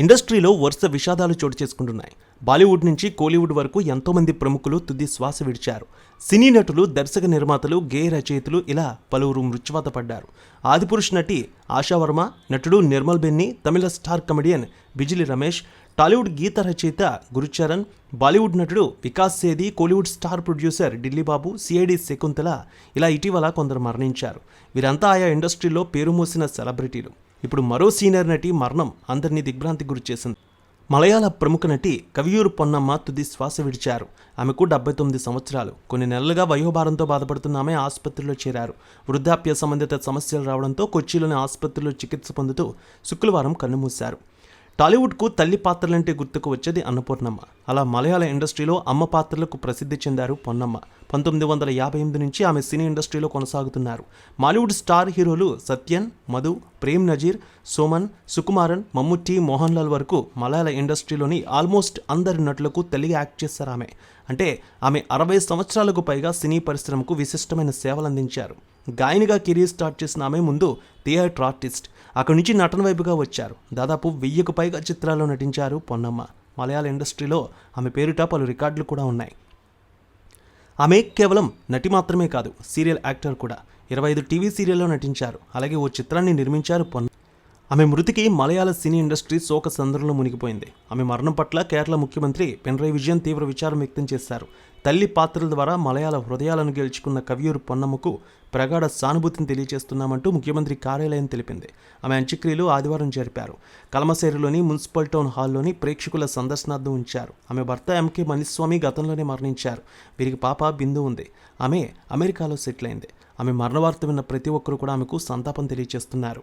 ఇండస్ట్రీలో వరుస విషాదాలు చోటు చేసుకుంటున్నాయి. బాలీవుడ్ నుంచి కోలీవుడ్ వరకు ఎంతోమంది ప్రముఖులు తుది శ్వాస విడిచారు. సినీ నటులు దర్శక నిర్మాతలు గేయ రచయితలు ఇలా పలువురు మృత్యువాత పడ్డారు. ఆదిపురుష్ నటి ఆశావర్మ నటుడు Nirmal Benny Tamil star comedian Bijili Ramesh Tollywood గీత రచయిత గురుచరణ్ బాలీవుడ్ నటుడు Vikas Sethi Kollywood star producer Delhi Babu CID Shakuntala ఇలా ఇటీవల కొందరు మరణించారు. వీరంతా ఆయా ఇండస్ట్రీలో పేరు మోసిన సెలబ్రిటీలు. ఇప్పుడు మరో సీనియర్ నటి మరణం అందరినీ దిగ్భ్రాంతికి గురిచేసింది మలయాళ ప్రముఖ నటి కవియూరు పొన్నమ్మ తుది శ్వాస విడిచారు. ఆమెకు డెబ్బై తొమ్మిది సంవత్సరాలు. కొన్ని నెలలుగా వయోభారంతో బాధపడుతున్న ఆమె ఆసుపత్రిలో చేరారు. వృద్ధాప్య సంబంధిత సమస్యలు రావడంతో కొచ్చిలోని ఆసుపత్రిలో చికిత్స పొందుతూ శుక్రవారం కన్నుమూశారు. టాలీవుడ్కు తల్లి పాత్రలంటే గుర్తుకు వచ్చేది అన్నపూర్ణమ్మ. అలా మలయాళ ఇండస్ట్రీలో అమ్మ పాత్రలకు ప్రసిద్ధి చెందారు పొన్నమ్మ. పంతొమ్మిది వందల యాభై ఎనిమిది నుంచి ఆమె సినీ ఇండస్ట్రీలో కొనసాగుతున్నారు. మాలీవుడ్ స్టార్ హీరోలు సత్యన్ మధు ప్రేమ్ నజీర్ సోమన్ సుకుమారన్ మమ్ముట్టి మోహన్ లాల్ వరకు మలయాళ ఇండస్ట్రీలోని ఆల్మోస్ట్ అందరి నటులకు తెలుగు యాక్ట్ చేశారు ఆమె. అంటే ఆమె అరవై సంవత్సరాలకు పైగా సినీ పరిశ్రమకు విశిష్టమైన సేవలు అందించారు గాయనిగా కెరీర్ స్టార్ట్ చేసిన ఆమె ముందు థియేటర్ ఆర్టిస్ట్. అక్కడి నుంచి నటన వైపుగా వచ్చారు. దాదాపు వెయ్యికి పైగా చిత్రాల్లో నటించారు పొన్నమ్మ. మలయాళ ఇండస్ట్రీలో ఆమె పేరిట పలు రికార్డులు కూడా ఉన్నాయి. ఆమె కేవలం నటి మాత్రమే కాదు సీరియల్ యాక్టర్ కూడా. ఇరవై ఐదు టీవీ సీరియల్లో నటించారు. అలాగే ఓ చిత్రాన్ని నిర్మించారు పొన్న ఆమె మృతికి మలయాళ సినీ ఇండస్ట్రీ శోక సందర్భంలో మునిగిపోయింది. ఆమె మరణం పట్ల కేరళ ముఖ్యమంత్రి పినరయ్ విజయన్ తీవ్ర విచారం వ్యక్తం చేశారు. తల్లి పాత్రల ద్వారా మలయాళ హృదయాలను గెలుచుకున్న కవియూరు పొన్నమ్మకు ప్రగాఢ సానుభూతిని తెలియజేస్తున్నామంటూ ముఖ్యమంత్రి కార్యాలయం తెలిపింది. ఆమె అంత్యక్రియలు ఆదివారం జరిపారు. కలమసేరులోని మున్సిపల్ టౌన్ హాల్లోని ప్రేక్షకుల సందర్శనార్థం ఉంచారు. ఆమె భర్త ఎంకే మణిస్వామి గతంలోనే మరణించారు. వీరికి పాప బిందు ఉంది. ఆమె అమెరికాలో సెటిల్ అయింది. ఆమె మరణ వార్త విన్న ప్రతి ఒక్కరూ కూడా ఆమెకు సంతాపం తెలియజేస్తున్నారు.